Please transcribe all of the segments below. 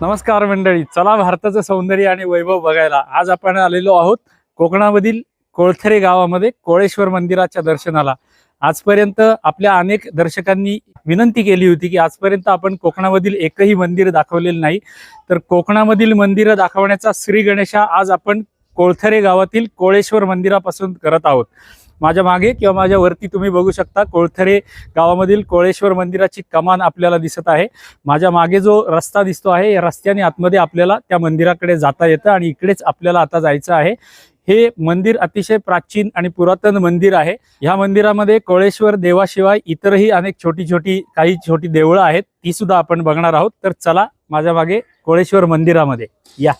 नमस्कार मंडळी चला भारताचं सौंदर्य आणि वैभव बघायला. आज आपण आलेलो आहोत कोकणामधील कोळथरे गावामध्ये कोळेश्वर मंदिराच्या दर्शनाला. आजपर्यंत आपल्या अनेक दर्शकांनी विनंती केली होती की आजपर्यंत आपण कोकणामधील एकही मंदिर दाखवलेलं नाही. तर कोकणामधील मंदिरं दाखवण्याचा श्री गणेशा आज आपण कोळथरे गावातील कोळेश्वर मंदिरापासून करत आहोत. माझ्या मागे किंवा माझ्या वरती तुम्ही बघू शकता कोळथरे गावामधील कोळेश्वर मंदिराची कमान आपल्याला दिसत आहे. माझ्या मागे जो रस्ता दिसतो आहे या रस्त्याने आतमध्ये आपल्याला त्या मंदिराकडे जाता येतं आणि इकडेच आपल्याला आता जायचं आहे. हे मंदिर अतिशय प्राचीन आणि पुरातन मंदिर आहे. ह्या मंदिरामध्ये कोळेश्वर देवाशिवाय इतरही अनेक छोटी छोटी काही छोटी देवळं आहेत ती सुद्धा आपण बघणार आहोत. तर चला माझ्या मागे कोळेश्वर मंदिरामध्ये या.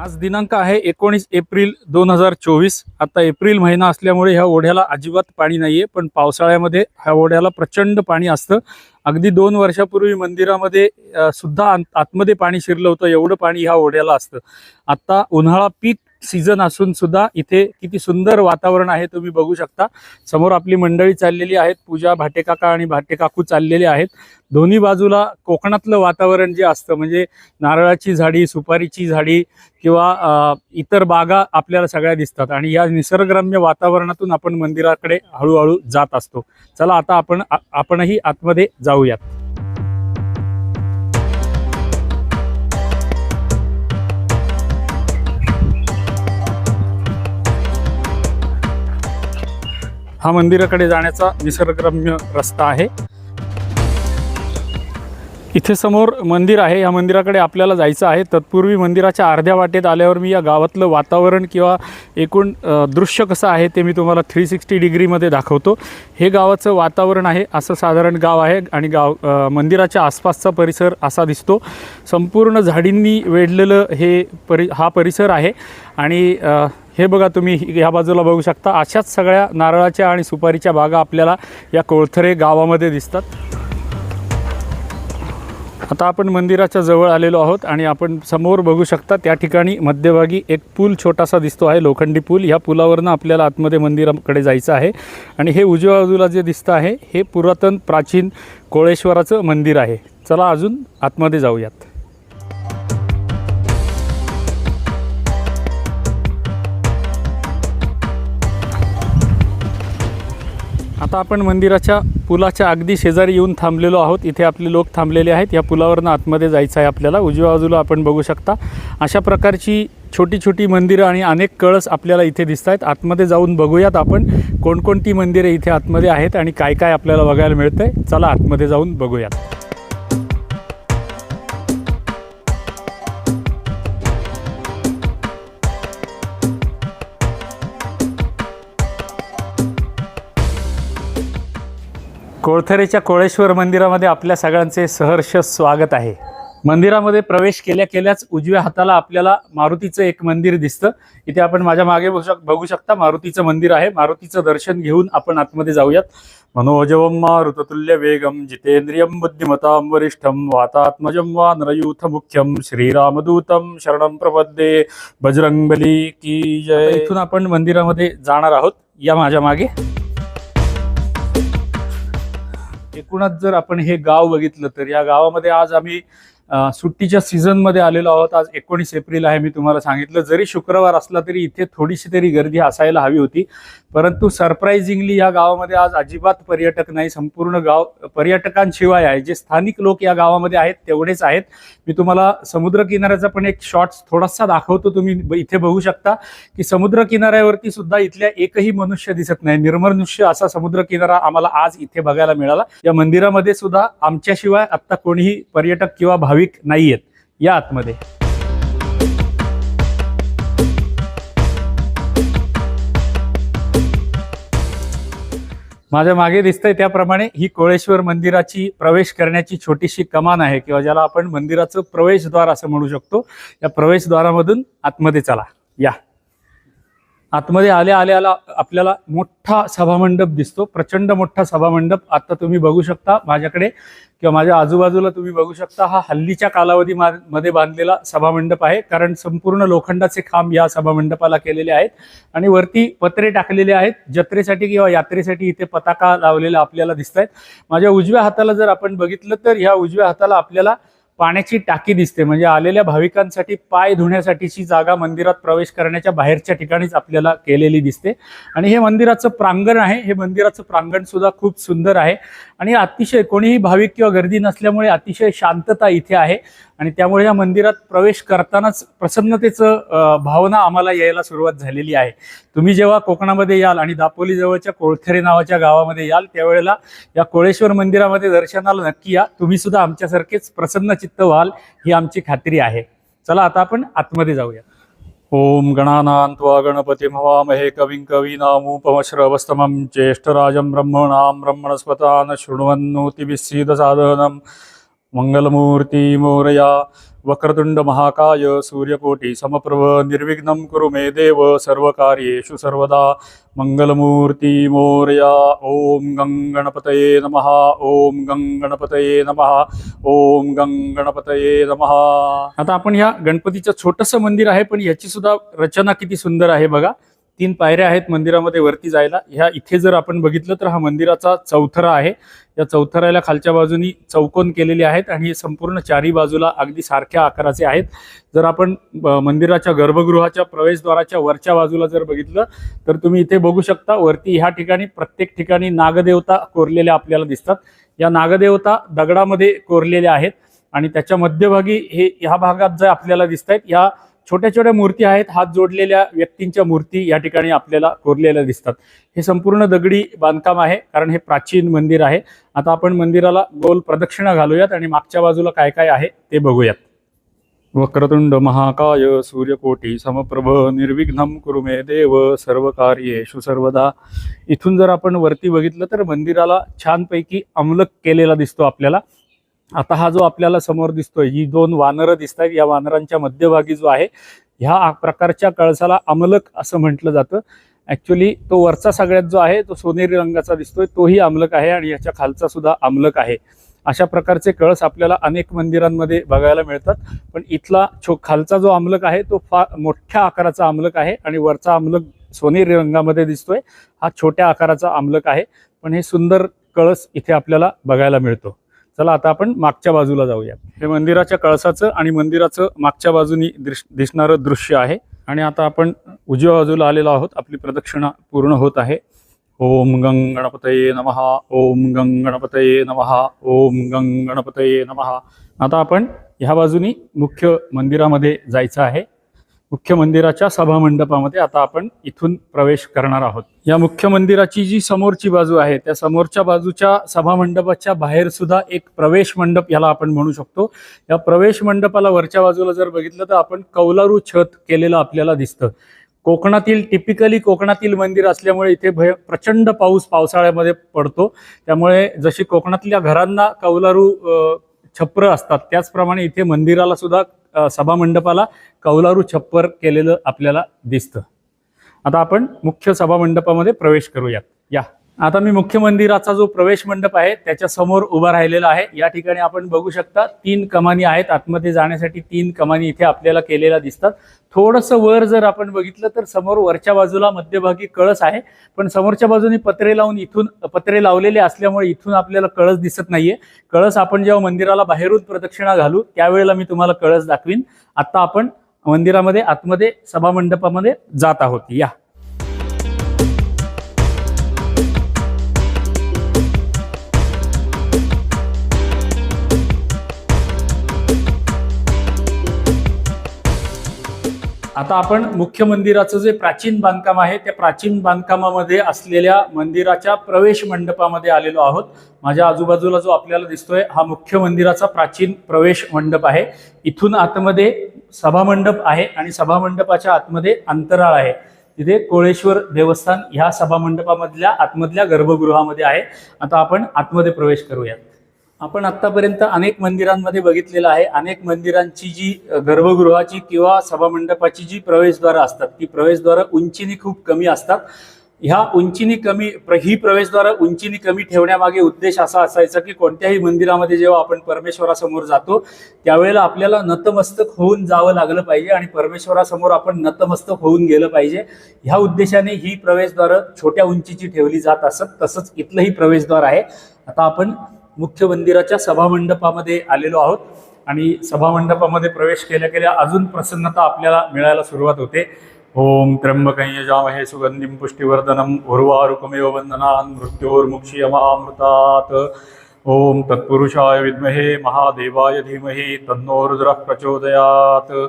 आज दिनांक आहे एकोणीस एप्रिल दोन हजार चोवीस. आता एप्रिल महिना असल्यामुळे ह्या ओढ्याला अजिबात पाणी नाही आहे पण पावसाळ्यामध्ये ह्या ओढ्याला प्रचंड पाणी असतं. अगदी दोन वर्षापूर्वी मंदिरामध्ये सुद्धा आत- आतमध्ये पाणी शिरलं होतं एवढं पाणी ह्या ओढ्याला असतं. आता उन्हाळा पीक सीझन असून सुद्धा इथे किती सुंदर वातावरण आहे तुम्ही बघू शकता. समोर आपली मंडळी चाललेली आहेत पूजा भाटेकाका आणि भाटेकाकू चाललेले आहेत. दोन्ही बाजूला कोकणातलं वातावरण जे असतं म्हणजे नारळाची झाडी सुपारीची झाडी किंवा इतर बागा आपल्याला सगळ्या दिसतात. आणि या निसर्गरम्य वातावरणातून आपण मंदिराकडे हळूहळू जात असतो. चला आता आपण आपणही आतमध्ये जाऊयात. हा मंदिराकडे जाण्याचा निसर्गरम्य रस्ता आहे. इथे समोर मंदिर आहे. या मंदिराकडे आपल्याला जायचं आहे. तत्पूर्वी मंदिराच्या अर्ध्या वाटेत आल्यावर मी या गावातलं वातावरण किंवा एकूण दृश्य कसं आहे ते मी तुम्हाला थ्री सिक्स्टी डिग्रीमध्ये दाखवतो. हे गावाचं वातावरण आहे. असं साधारण गाव आहे आणि गाव मंदिराच्या आसपासचा परिसर असा दिसतो. संपूर्ण झाडींनी वेढलेलं हे परि हा परिसर आहे. आणि हे बघा तुम्ही ह्या बाजूला बघू शकता अशाच सगळ्या नारळाच्या आणि सुपारीच्या बागा आपल्याला या कोळथरे गावामध्ये दिसतात. आता आपण मंदिराच्या जवळ आलेलो आहोत आणि आपण समोर बघू शकता त्या ठिकाणी मध्यभागी एक पूल छोटासा दिसतो आहे लोखंडी पूल. ह्या पुलावरनं आपल्याला आतमध्ये मंदिराकडे जायचं आहे. आणि हे उजव्या बाजूला जे दिसतं आहे हे पुरातन प्राचीन कोळेश्वराचं मंदिर आहे. चला अजून आतमध्ये जाऊयात. आता आपण मंदिराच्या पुलाच्या अगदी शेजारी येऊन थांबलेलो आहोत. इथे आपले लोक थांबलेले आहेत. या पुलावरनं आतमध्ये जायचं आहे आपल्याला. उजव्या बाजूला आपण बघू शकता. अशा प्रकारची छोटी छोटी मंदिरं आणि अनेक कळस आपल्याला इथे दिसत आहेत आतमध्ये जाऊन बघूयात आपण कोणकोणती मंदिरे इथे आतमध्ये आहेत आणि काय काय आपल्याला बघायला मिळतं आहे चला आतमध्ये जाऊन बघूयात. कोळथरेच्या कोळेश्वर मंदिरामध्ये आपल्या सगळ्यांचे सहर्ष स्वागत आहे. मंदिरामध्ये प्रवेश केल्या केल्याच उजव्या हाताला आपल्याला मारुतीचं एक मंदिर दिसतं. इथे आपण माझ्या मागे बघू शक- बघू शकता मारुतीचं मंदिर आहे. मारुतीचं दर्शन घेऊन आपण आतमध्ये जाऊयात. मनोजवम मारुततुल्य वेगम जितेंद्रियम बुद्धिमताम वरिष्ठम वातात्मजम वा नरयूथ मुख्यम श्रीरामदूतम शरणं प्रपद्ये. बजरंगबली की जय. इथून आपण मंदिरामध्ये जाणार आहोत. या माझ्या मागे. एकूणच जर आपण हे गाव बघितलं तर या गावामध्ये आज आम्ही सुट्टीच्या सीझनमध्ये आलेलो आहोत. आज एकोणीस एप्रिल आहे मी तुम्हाला सांगितलं. जरी शुक्रवार असला तरी इथे थोडीशी तरी गर्दी असायला हवी होती. परंतु सरप्राइझिंगली या गावामध्ये आज अजिबात पर्यटक नाही संपूर्ण गाव पर्यटकांशिवाय आहे. जे स्थानिक लोक या गावामध्ये आहेत तेवढेच आहेत. मी तुम्हाला समुद्र किनाऱ्याचा पण एक शॉर्ट थोडासा दाखवतो. तुम्ही इथे बघू शकता की समुद्र किनाऱ्यावरती सुद्धा इथल्या एकही मनुष्य दिसत नाही. निर्मनुष्य असा समुद्रकिनारा आम्हाला आज इथे बघायला मिळाला. या मंदिरामध्ये सुद्धा आमच्याशिवाय आता कोणीही पर्यटक किंवा भाविक नाहीयेत. या आतमध्ये. माझ्या मागे दिसतंय त्याप्रमाणे ही कोळेश्वर मंदिराची प्रवेश करण्याची छोटीशी कमान आहे किंवा ज्याला आपण मंदिराचं प्रवेशद्वार असं म्हणू शकतो. या प्रवेशद्वारामधून आतमध्ये चला. या. आतमध्ये आल्या आल्या आपल्याला मोठा सभामंडप दिसतो. प्रचंड मोठा सभामंडप. आता तुम्ही बघू शकता माझ्याकडे किंवा माझ्या आजूबाजूला तुम्ही बघू शकता हा हल्लीच्या कालावधी मा- मध्ये बांधलेला सभामंडप आहे. कारण संपूर्ण लोखंडाचे खांब या सभामंडपाला केलेले आहेत. आणि वरती पत्रे टाकलेले आहेत. जत्रेसाठी किंवा यात्रेसाठी इथे पताका लावलेला आपल्याला दिसत आहेत माझ्या उजव्या हाताला जर आपण बघितलं तर ह्या उजव्या हाताला आपल्याला पाण्याची टाकी दिसते. म्हणजे आलेल्या भाविकांसाठी पाय धुण्यासाठीची जागा मंदिरात प्रवेश करण्याच्या बाहेरच्या ठिकाणीच आपल्याला केलेली दिसते. आणि हे मंदिराचं प्रांगण आहे. हे मंदिराचं प्रांगण सुद्धा खूप सुंदर आहे. आणि अतिशय कोणीही भाविक किंवा गर्दी नसल्यामुळे अतिशय शांतता इथे आहे. आणि त्यामुळे या मंदिरात प्रवेश करतानाच प्रसन्नतेचं भावना आम्हाला यायला सुरुवात झालेली आहे. तुम्ही जेव्हा कोकणामध्ये याल आणि दापोली जवळच्या कोळथरे नावाच्या गावामध्ये याल त्यावेळेला या कोळेश्वर मंदिरामध्ये दर्शनाला नक्की या. तुम्ही सुद्धा आमच्यासारखेच प्रसन्न चित्त व्हाल ही आमची खात्री आहे. चला आता आपण आतमध्ये जाऊया. ओम गणानांत्वा गणपती हवामहे कविं कवीनामुपमश्रवस्तमं ज्येष्ठराजं ब्रह्मणां ब्रह्मणस्पतान् शृण्वन्नोतिभिः साधनं मंगलमूर्ती मोरया वक्रतुंड महाकाय सूर्यकोटी समप्रभ निर्विघ्नं कुरु मे देव सर्वकार्येषु सर्वदा मंगलमूर्ती मोरया। ओम गंगणपतये नमः ओम गंगणपतये नमः ओम गंगणपतये नमः। आता आपण ह्या गणपतीचं छोटंसं मंदिर आहे पण याची सुद्धा रचना किती सुंदर आहे बघा. तीन पायऱ्या आहेत मंदिरामध्ये वरती जायला. ह्या इथे जर आपण बघितलं तर हा मंदिराचा चौथरा आहे. या चौथऱ्याला खालच्या बाजूनी चौकोन केलेले आहेत आणि हे संपूर्ण चारी बाजूला अगदी सारख्या आकाराचे आहेत. जर आपण ब- मंदिराच्या गर्भगृहाच्या प्रवेशद्वाराच्या वरच्या बाजूला जर बघितलं तर तुम्ही इथे बघू शकता वरती ह्या ठिकाणी प्रत्येक ठिकाणी नागदेवता कोरलेल्या आपल्याला दिसतात. या नागदेवता दगडामध्ये कोरलेल्या आहेत आणि त्याच्या मध्यभागी हे ह्या भागात जे आपल्याला दिसत आहेत या छोट्या छोट्या मूर्ती आहेत हात जोडलेल्या व्यक्तींच्या मूर्ती या ठिकाणी आपल्याला कोरलेल्या दिसतात. हे संपूर्ण दगडी बांधकाम आहे कारण हे प्राचीन मंदिर आहे. आता आपण मंदिराला गोल प्रदक्षिणा घालूयात आणि मागच्या बाजूला काय काय आहे ते बघूयात. वक्रतुंड महाकाय सूर्यकोटी समप्रभ निर्विघ्नम कुरुमे देव सर्व कार्येशु सर्वदा. इथून जर आपण वरती बघितलं तर मंदिराला छानपैकी अमलक केलेला दिसतो आपल्याला. आता हा जो आपल्याला समोर दिसतोय ही दोन वानरं दिसत आहेत या वानरांच्या मध्यभागी जो आहे ह्या प्रकारच्या कळसाला अमलक असं म्हटलं जातं. ऍक्च्युली तो वरचा सगळ्यात जो आहे तो सोनेरी रंगाचा दिसतोय. तोही अमलक आहे आणि याच्या खालचा सुद्धा अमलक आहे. अशा प्रकारचे कळस आपल्याला अनेक मंदिरांमध्ये बघायला मिळतात. पण इथला छो खालचा जो अमलक आहे तो फार मोठ्या आकाराचा अमलक आहे आणि वरचा अमलक सोनेरी रंगामध्ये दिसतोय. हा छोट्या आकाराचा अमलक आहे. पण हे सुंदर कळस इथे आपल्याला बघायला मिळतो. चला आता आपण मागच्या बाजूला जाऊया हे मंदिराच्या कळसाचं आणि मंदिराचं मागच्या बाजूनी दिस दिसणारं दृश्य आहे. आणि आता आपण उजव्या बाजूला आलेलो आहोत. आपली प्रदक्षिणा पूर्ण होत आहे. ओम गंग गणपतये नमहा ओम गंग गणपतये नमहा ओम गंग गणपतये नमः. आता आपण ह्या बाजूनी मुख्य मंदिरामध्ये जायचं आहे. मुख्य मंदिराच्या सभा मंडपामध्ये आता आपण इथून प्रवेश करणार आहोत. या मुख्य मंदिराची जी समोरची बाजू आहे त्या समोरच्या बाजूच्या सभा मंडपाच्या बाहेर सुद्धा एक प्रवेश मंडप याला आपण म्हणू शकतो. या प्रवेश मंडपाला वरच्या बाजूला जर बघितलं तर आपण कौलारू छत केलेलं आपल्याला दिसतं. कोकणातील टिपिकली कोकणातील मंदिर असल्यामुळे इथे भय प्रचंड पाऊस पावसाळ्यामध्ये पडतो. त्यामुळे जशी कोकणातल्या घरांना कौलारू छप्र असतात त्याचप्रमाणे इथे मंदिराला सुद्धा सभामंडपाला कौलारू छप्पर केलेलं आपल्याला दिसतं. आता आपण मुख्य सभामंडपामध्ये प्रवेश करूयात. या. आता मी मुख्य मंदिराचा जो प्रवेश मंडप आहे त्याच्यासमोर उभा राहिलेला आहे. या ठिकाणी आपण बघू शकता तीन कमानी आहेत. आतमध्ये जाण्यासाठी तीन कमानी इथे आपल्याला केलेल्या दिसतात. थोडंसं वर जर आपण बघितलं तर समोर वरच्या बाजूला मध्यभागी कळस आहे. पण समोरच्या बाजूने पत्रे लावून इथून पत्रे लावलेले असल्यामुळे इथून आपल्याला कळस दिसत नाहीये. कळस आपण जेव्हा मंदिराला बाहेरून प्रदक्षिणा घालू त्यावेळेला मी तुम्हाला कळस दाखवीन. आता आपण मंदिरामध्ये आतमध्ये सभामंडपामध्ये जात आहोत. या. आता आपण मुख्य मंदिराचं जे प्राचीन बांधकाम आहे त्या प्राचीन बांधकामामध्ये असलेल्या मंदिराच्या प्रवेश मंडपामध्ये आलेलो आहोत. माझ्या आजूबाजूला जो आपल्याला दिसतोय हा मुख्य मंदिराचा प्राचीन प्रवेश मंडप आहे. इथून आतमध्ये सभामंडप आहे आणि सभामंडपाच्या आतमध्ये अंतराळ आहे. तिथे कोळेश्वर देवस्थान ह्या सभामंडपामधल्या आतमधल्या गर्भगृहामध्ये आहे. आता आपण आतमध्ये प्रवेश करूयात आपण आतापर्यंत अनेक मंदिरांमध्ये बघितलेलं आहे. अनेक मंदिरांची जी गर्भगृहाची किंवा सभामंडपाची जी प्रवेशद्वारं असतात ती प्रवेशद्वारं उंचीने खूप कमी असतात. ह्या उंचीनी कमी प्र ही प्रवेशद्वारं उंचीनी कमी ठेवण्यामागे उद्देश असा असायचा की कोणत्याही मंदिरामध्ये जेव्हा आपण परमेश्वरासमोर जातो त्यावेळेला आपल्याला नतमस्तक होऊन जावं लागलं पाहिजे आणि परमेश्वरासमोर आपण नतमस्तक होऊन गेलं पाहिजे. ह्या उद्देशाने ही प्रवेशद्वारं छोट्या उंचीची ठेवली जात असत. तसंच इथलंही प्रवेशद्वार आहे. आता आपण मुख्य मंदिराच्या सभामंडपामध्ये आलेलो आहोत. आणि सभामंडपामध्ये प्रवेश केल्या केल्या अजून प्रसन्नता आपल्याला मिळायला सुरुवात होते. ओम त्र्यंबकं यजामहे सुगंधिं पुष्टिवर्धनम उर्वारुकमेव वन्दनान् मृत्योर्मुक्षीयमामृतात्. ओम तत्पुरुषाय विद्महे महादेवाय धीमहि तन्नो रुद्रः प्रचोदयात्.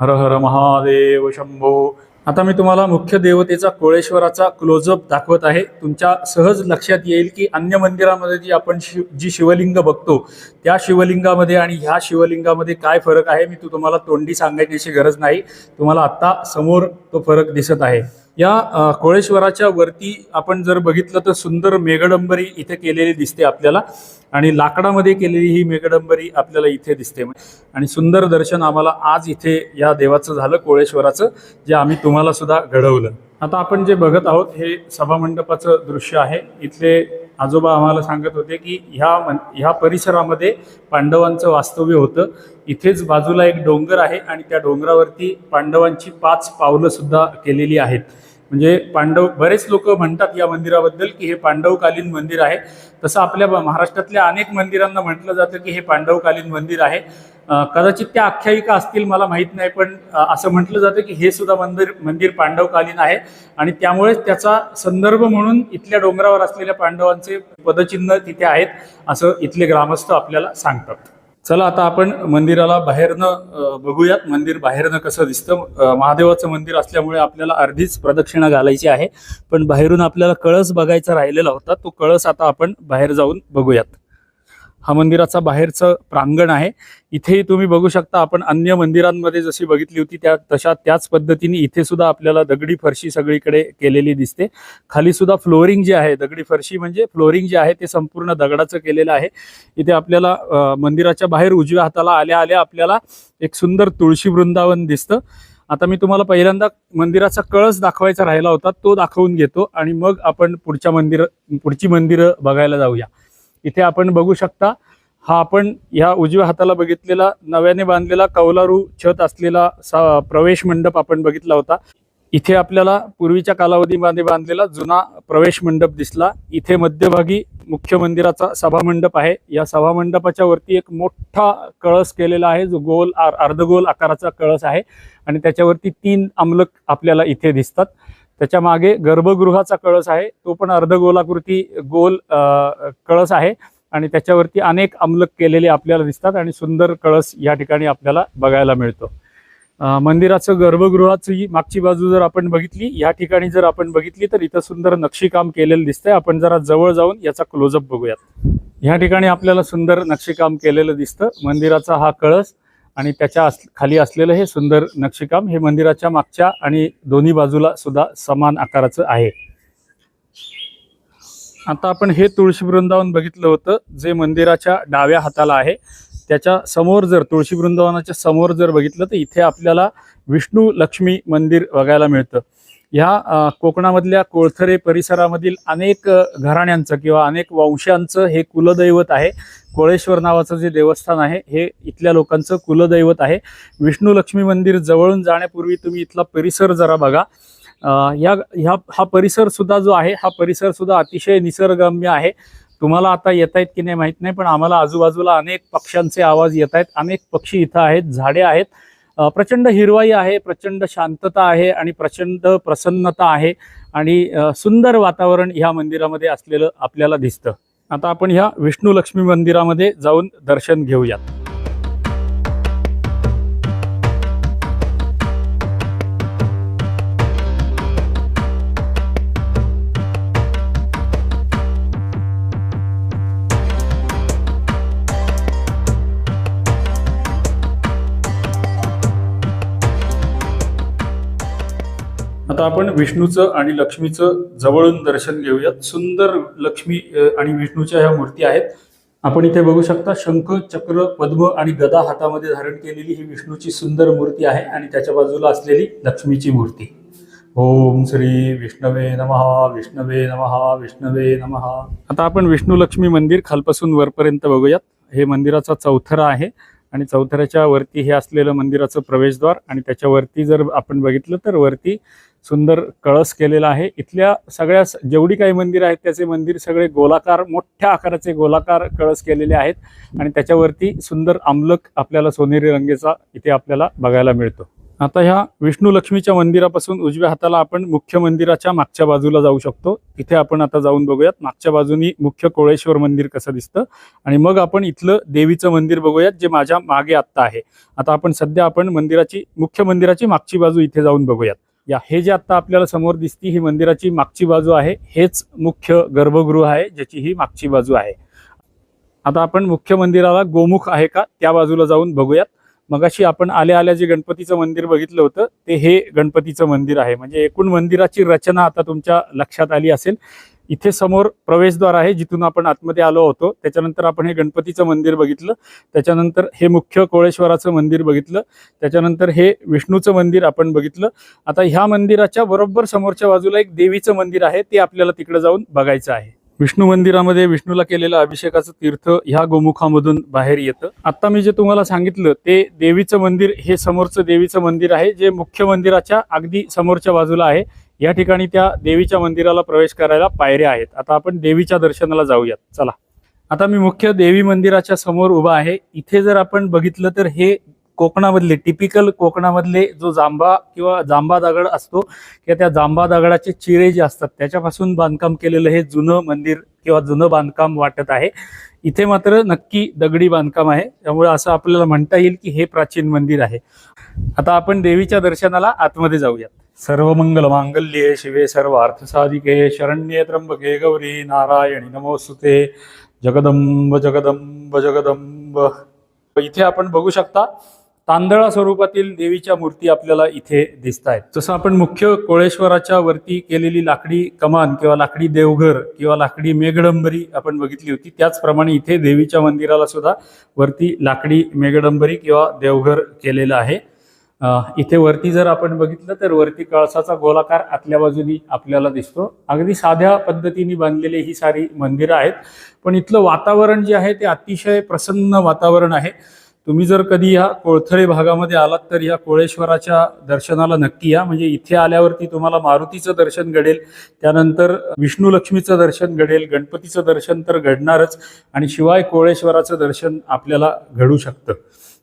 हर हर महादेव शंभो आता मी तुम्हाला मुख्य देवतेचा कोळेश्वराचा क्लोजअप दाखवत आहे. तुमच्या सहज लक्षात येईल की अन्य मंदिरामध्ये जी आपण शिव जी शिवलिंग बघतो त्या शिवलिंगामध्ये आणि ह्या शिवलिंगामध्ये काय फरक आहे मी तू तुम्हाला तोंडी सांगायची गरज नाही. तुम्हाला आत्ता समोर तो फरक दिसत आहे. या कोळेश्वराच्या वरती आपण जर बघितलं तर सुंदर मेघडंबरी इथे केलेली दिसते आपल्याला आणि लाकडामध्ये केलेली ही मेघडंबरी आपल्याला इथे दिसते. आणि सुंदर दर्शन आम्हाला आज इथे या देवाचं झालं कोळेश्वराचं जे आम्ही तुम्हाला सुद्धा घडवलं. आता आपण जे बघत आहोत हे सभामंडपाचं दृश्य आहे. इथले आजोबा आम्हाला सांगत होते की ह्या मन ह्या परिसरामध्ये पांडवांचं वास्तव्य होतं. इथेच बाजूला एक डोंगर आहे आणि त्या डोंगरावरती पांडवांची पाच पावलं सुद्धा केलेली आहेत. म्हणजे पांडव बरेच लोक म्हणतात या मंदिराबद्दल की हे पांडवकालीन मंदिर आहे. तसं आपल्या महाराष्ट्रातल्या अनेक मंदिरांना म्हटलं जातं की हे पांडवकालीन मंदिर आहे. कदाचित त्या आख्यायिका असतील मला माहीत नाही पण असं म्हटलं जातं की हे सुद्धा मंदिर मंदिर पांडवकालीन आहे. आणि त्यामुळेच त्याचा संदर्भ म्हणून इथल्या डोंगरावर असलेल्या पांडवांचे पदचिन्ह तिथे आहेत असं इथले ग्रामस्थ आपल्याला सांगतात. चला आता आपण मंदिराला बाहेरनं बघूयात मंदिर बाहेरनं कसं दिसतं. महादेवाचं मंदिर असल्यामुळे आपल्याला अर्धीच प्रदक्षिणा घालायची आहे. पण बाहेरून आपल्याला कळस बघायचा राहिलेला होता. तो कळस आता आपण बाहेर जाऊन बघूयात. हा मंदिराचा बाहेरचं प्रांगण आहे. इथेही तुम्ही बघू शकता आपण अन्य मंदिरांमध्ये जशी बघितली होती त्या तशा त्याच पद्धतीने इथे सुद्धा आपल्याला दगडी फरशी सगळीकडे केलेली दिसते. खाली सुद्धा फ्लोरिंग जे आहे दगडी फरशी म्हणजे फ्लोरिंग जे आहे ते संपूर्ण दगडाचं केलेलं आहे. इथे आपल्याला मंदिराच्या बाहेर उजव्या हाताला आल्या आल्या आपल्याला एक सुंदर तुळशी वृंदावन दिसतं. आता मी तुम्हाला पहिल्यांदा मंदिराचा कळस दाखवायचा राहिला होता तो दाखवून घेतो आणि मग आपण पुढच्या मंदिर पुढची मंदिरं बघायला जाऊया. इथे आपण बघू शकता हा आपण ह्या उजव्या हाताला बघितलेला नव्याने बांधलेला कौलारू छत असलेला सा प्रवेश मंडप आपण बघितला होता. इथे आपल्याला पूर्वीच्या कालावधीमध्ये बांधलेला जुना प्रवेश मंडप दिसला. इथे मध्यभागी मुख्य मंदिराचा सभामंडप आहे. या सभामंडपाच्या वरती एक मोठा कळस केलेला आहे जो गोल आर अर्धगोल आकाराचा कळस आहे. आणि त्याच्यावरती तीन अमलक आपल्याला इथे दिसतात. त्याच्यामागे गर्भगृहाचा कळस आहे. तो पण अर्धगोलाकृती गोल कळस आहे आणि त्याच्यावरती अनेक अमलक केलेले आपल्याला दिसतात आणि सुंदर कळस या ठिकाणी आपल्याला बघायला मिळतो. मंदिराचं गर्भगृहाची मागची बाजू जर आपण बघितली या ठिकाणी जर आपण बघितली तर इथं सुंदर नक्षीकाम केलेलं दिसतंय. आपण जरा जवळ जाऊन याचा क्लोजअप बघूयात. ह्या ठिकाणी आपल्याला सुंदर नक्षीकाम केलेलं दिसतं. मंदिराचा हा कळस आणि त्याच्या अस खाली असलेलं हे सुंदर नक्षीकाम हे मंदिराच्या मागच्या आणि दोन्ही बाजूला सुद्धा समान आकाराचं आहे. आता आपण हे तुळशी वृंदावन बघितलं होतं जे मंदिराच्या डाव्या हाताला आहे. त्याच्यासमोर जर तुळशी वृंदावनाच्या समोर जर बघितलं तर इथे आपल्याला विष्णू लक्ष्मी मंदिर बघायला मिळतं. ह्या कोकणामधल्या कोळथरे परिसरामधील अनेक घराण्यांचं किंवा अनेक वंशांचं हे कुलदैवत आहे. कोळेश्वर नावाचं जे देवस्थान आहे हे इथल्या लोकांचं कुलदैवत आहे. विष्णू लक्ष्मी मंदिर जवळून जाण्यापूर्वी तुम्ही इथला परिसर जरा बघा. या ह्या हा परिसर सुद्धा जो आहे हा परिसर सुद्धा अतिशय निसर्गम्य आहे. तुम्हाला आता येत आहेत की नाही माहीत नाही पण आम्हाला आजूबाजूला अनेक पक्ष्यांचे आवाज येत आहेत अनेक पक्षी इथं आहेत झाडे आहेत. प्रचंड हिरवाई आहे प्रचंड शांतता आहे आणि प्रचंड प्रसन्नता आहे आणि सुंदर वातावरण ह्या मंदिरामध्ये असलेलं आपल्याला दिसतं. आता आपण ह्या विष्णू लक्ष्मी मंदिरामध्ये जाऊन दर्शन घेऊयात. आता आपण विष्णूचं आणि लक्ष्मीचं जवळून दर्शन घेऊयात सुंदर लक्ष्मी आणि विष्णूच्या ह्या मूर्ती आहेत. आपण इथे बघू शकता शंख चक्र पद्म आणि गदा हातामध्ये धारण केलेली ही विष्णूची सुंदर मूर्ती आहे आणि त्याच्या बाजूला असलेली लक्ष्मीची मूर्ती. ओम श्री विष्णवे नमः विष्णवे नमहा विष्णवे नमः. आता आपण विष्णू लक्ष्मी मंदिर खालपासून वरपर्यंत बघूयात. हे मंदिराचा चौथरा आहे आणि चौथऱ्याच्या वरती हे असलेलं मंदिराचं प्रवेशद्वार आणि त्याच्यावरती जर आपण बघितलं तर वरती सुंदर कळस केलेला आहे. इथल्या सगळ्या जेवढी काही मंदिर आहेत त्याचे मंदिर सगळे गोलाकार मोठ्या आकाराचे गोलाकार कळस केलेले आहेत आणि त्याच्यावरती सुंदर आमलक आपल्याला सोनेरी रंगेचा इथे आपल्याला बघायला मिळतो. आता ह्या विष्णू लक्ष्मीच्या मंदिरापासून उजव्या हाताला आपण मुख्य मंदिराच्या मागच्या बाजूला जाऊ शकतो. इथे आपण आता जाऊन बघूयात. मागच्या बाजूनी मुख्य कोळेश्वर मंदिर कसं दिसतं आणि मग आपण इथलं देवीचं मंदिर बघूयात जे माझ्या मागे आत्ता आहे. आता आपण सध्या आपण मंदिराची मुख्य मंदिराची मागची बाजू इथे जाऊन बघूयात. या हे जे आता आपल्याला समोर दिसती ही मंदिराची मागची बाजू आहे हेच मुख्य गर्भगृह आहे ज्याची ही मागची बाजू आहे. आता आपण मुख्य मंदिराला गोमुख आहे का त्या बाजूला जाऊन बघूयात. मगाशी आपण आल्या आल्या जे गणपतीचं मंदिर बघितलं होतं ते हे गणपतीचं मंदिर आहे. म्हणजे एकूण मंदिराची रचना आता तुमच्या लक्षात आली असेल. इथे समोर प्रवेशद्वार आहे जिथून आपण आतमध्ये आलो होतो. त्याच्यानंतर आपण हे गणपतीचं मंदिर बघितलं. त्याच्यानंतर हे मुख्य कोळेश्वराचं मंदिर बघितलं. त्याच्यानंतर हे विष्णूचं मंदिर आपण बघितलं. आता ह्या मंदिराच्या बरोबर समोरच्या बाजूला एक देवीचं मंदिर आहे ते आपल्याला तिकडे जाऊन बघायचं आहे. विष्णू मंदिरामध्ये विष्णूला केलेलं अभिषेकाचं तीर्थ ह्या गोमुखामधून बाहेर येतं. आता मी जे तुम्हाला सांगितलं ते देवीचं मंदिर हे समोरचं देवीचं मंदिर आहे जे मुख्य मंदिराच्या अगदी समोरच्या बाजूला आहे. या ठिकाणी त्या देवीच्या मंदिराला प्रवेश करायला पायऱ्या आहेत. आता आपण देवीच्या दर्शनाला जाऊयात. चला. आता मी मुख्य देवी मंदिराच्या समोर उभा आहे. इथे जर आपण बघितलं तर हे कोकणामधले टिपिकल कोकणामधले जो जांबा किंवा जांबा दगड असतो किंवा त्या जांबा दगडाचे चिरे जे असतात त्याच्यापासून बांधकाम केलेलं हे जुनं मंदिर किंवा जुनं बांधकाम वाटत आहे. इथे मात्र नक्की दगडी बांधकाम आहे. त्यामुळे असं आपल्याला म्हणता येईल की हे प्राचीन मंदिर आहे. आता आपण देवीच्या दर्शनाला आतमध्ये जाऊयात. सर्व मंगल मांगल्ये शिवे सर्व अर्थसाधिके शरण्ये त्र्यंबके गौरी नारायणी नमोस्तुते जगदंब जगदंब जगदंब इथे आपण बघू शकता तांदळा स्वरूपातील देवीच्या मूर्ती आपल्याला इथे दिसत आहेत जसं आपण मुख्य कोळेश्वराच्या वरती केलेली लाकडी कमान किंवा लाकडी देवघर किंवा लाकडी मेघडंबरी आपण बघितली होती त्याचप्रमाणे इथे देवीच्या मंदिराला सुद्धा वरती लाकडी मेघडंबरी किंवा देवघर केलेलं आहे. इथे वरती जर आपण बघितलं तर वरती कळसाचा गोलाकार आतल्या बाजूनी आपल्याला दिसतो. अगदी साध्या पद्धतीने बांधलेली ही सारी मंदिरं आहेत. पण इथलं वातावरण जे आहे ते अतिशय प्रसन्न वातावरण आहे. तुम्ही जर कधी या कोळथळे भागामध्ये आलात तर या कोळेश्वराच्या दर्शनाला नक्की या. म्हणजे इथे आल्यावरती तुम्हाला मारुतीचं दर्शन घडेल. त्यानंतर विष्णू लक्ष्मीचं दर्शन घडेल. गणपतीचं दर्शन तर घडणारच. आणि शिवाय कोळेश्वराचं दर्शन आपल्याला घडू शकतं.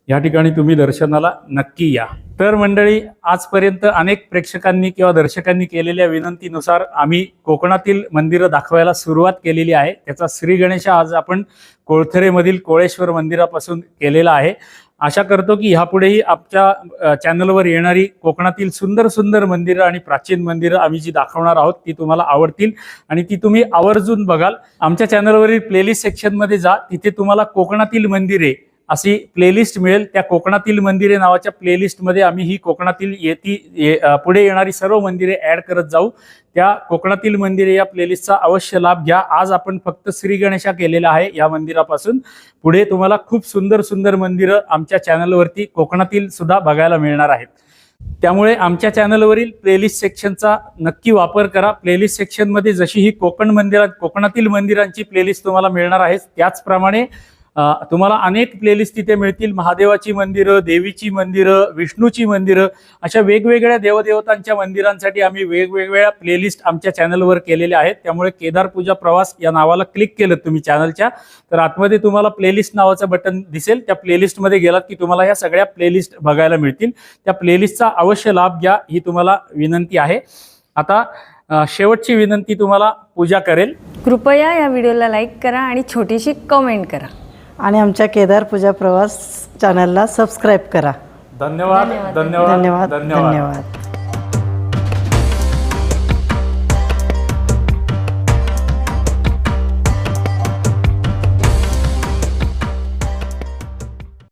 या ठिकाणी तुम्ही दर्शनाला नक्की या. तर मंडळी आजपर्यंत अनेक प्रेक्षकांनी किंवा दर्शकांनी केलेल्या विनंतीनुसार आम्ही कोकणातील मंदिरं दाखवायला सुरुवात केलेली आहे. त्याचा श्री गणेश आज आपण कोळथरेमधील कोळेश्वर मंदिरापासून केलेला आहे. आशा करतो की ह्यापुढेही आमच्या चॅनलवर येणारी कोकणातील सुंदर सुंदर मंदिरं आणि प्राचीन मंदिरं आम्ही जी दाखवणार आहोत ती तुम्हाला आवडतील. आणि ती तुम्ही आवर्जून बघाल. आमच्या चॅनलवरील प्लेलिस्ट सेक्शनमध्ये जा. तिथे तुम्हाला कोकणातील मंदिरे अशी प्लेलिस्ट मिळेल. त्या कोकणातील मंदिरे नावाच्या प्लेलिस्टमध्ये आम्ही ही कोकणातील येती ये- पुढे येणारी सर्व मंदिरे ॲड करत जाऊ. त्या कोकणातील मंदिरे या प्लेलिस्टचा अवश्य लाभ घ्या. आज आपण फक्त श्री गणेशा केलेला आहे या मंदिरापासून. पुढे तुम्हाला खूप सुंदर सुंदर मंदिरं आमच्या चॅनलवरती कोकणातील सुद्धा बघायला मिळणार आहेत. त्यामुळे आमच्या चॅनलवरील प्लेलिस्ट सेक्शनचा नक्की वापर करा. प्लेलिस्ट सेक्शनमध्ये जशी ही कोकण मंदिरात कोकणातील मंदिरांची प्लेलिस्ट तुम्हाला मिळणार आहे त्याचप्रमाणे तुम्हाला अनेक प्लेलिस्ट तिथे मिळतील. महादेवाची मंदिरं देवीची मंदिरं विष्णूची मंदिरं अशा वेगवेगळ्या देवदेवतांच्या मंदिरांसाठी आम्ही वेगवेगळ्या प्लेलिस्ट आमच्या चॅनलवर केलेल्या आहेत. त्यामुळे केदार पूजा प्रवास या नावाला क्लिक केलं तुम्ही चॅनलच्या तर आतमध्ये तुम्हाला प्लेलिस्ट नावाचं बटन दिसेल. त्या प्लेलिस्टमध्ये गेलात की तुम्हाला ह्या सगळ्या प्लेलिस्ट बघायला मिळतील. त्या प्लेलिस्टचा अवश्य लाभ घ्या ही तुम्हाला विनंती आहे. आता शेवटची विनंती तुम्हाला पूजा करेल. कृपया या व्हिडिओला लाईक करा आणि छोटीशी कमेंट करा. आणि आमच्या केदार पूजा प्रवास चॅनलला सबस्क्राईब करा. धन्यवाद धन्यवाद. धन्यवाद धन्यवाद. धन्यवाद. धन्यवाद.